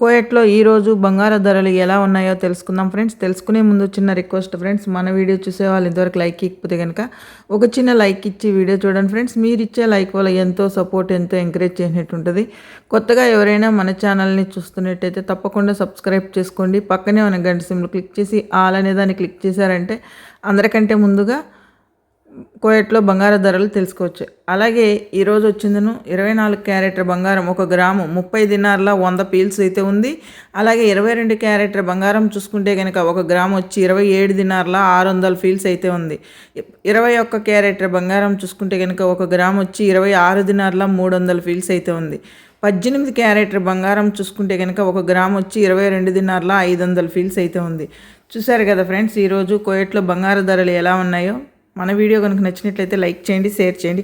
కోయట్లో ఈరోజు బంగారు ధరలు ఎలా ఉన్నాయో తెలుసుకుందాం ఫ్రెండ్స్. తెలుసుకునే ముందు చిన్న రిక్వెస్ట్ ఫ్రెండ్స్. మన వీడియో చూసే వాళ్ళు ఇంతవరకు లైక్ ఇకపోతే కనుక ఒక చిన్న లైక్ ఇచ్చి వీడియో చూడండి ఫ్రెండ్స్. మీరు ఇచ్చే లైక్ వల్ల ఎంతో సపోర్ట్ ఎంతో ఎంకరేజ్ చేసినట్టు ఉంటుంది. కొత్తగా ఎవరైనా మన ఛానల్ని చూస్తున్నట్టయితే తప్పకుండా సబ్స్క్రైబ్ చేసుకోండి. పక్కనే ఉన్న గంట సిమ్లు క్లిక్ చేసి ఆల్ అనే దాన్ని క్లిక్ చేశారంటే అందరికంటే ముందుగా కోయట్లో బంగారు ధరలు తెలుసుకోవచ్చు. అలాగే ఈరోజు వచ్చిందను ఇరవై నాలుగు క్యారెటర్ బంగారం. ఒక గ్రాము ముప్పై దినార్ల వంద పీల్స్ అయితే ఉంది. అలాగే ఇరవై రెండు క్యారెటర్ బంగారం చూసుకుంటే కనుక ఒక గ్రాము వచ్చి ఇరవై ఏడు దినార్ల ఆరు వందల ఫీల్స్ అయితే ఉంది. ఇరవై ఒక్క క్యారెటర్ బంగారం చూసుకుంటే కనుక ఒక గ్రాము వచ్చి ఇరవై ఆరు దినార్ల మూడు వందల ఫీల్స్ అయితే ఉంది. పద్దెనిమిది క్యారెటర్ బంగారం చూసుకుంటే కనుక ఒక గ్రామ్ వచ్చి ఇరవై రెండు దినార్ల ఐదు వందల ఫీల్స్ అయితే ఉంది. చూసారు కదా ఫ్రెండ్స్ ఈరోజు కోయట్లో బంగారు ధరలు ఎలా ఉన్నాయో? మన వీడియో కనుక నచ్చినట్లయితే లైక్ చేయండి షేర్ చేయండి.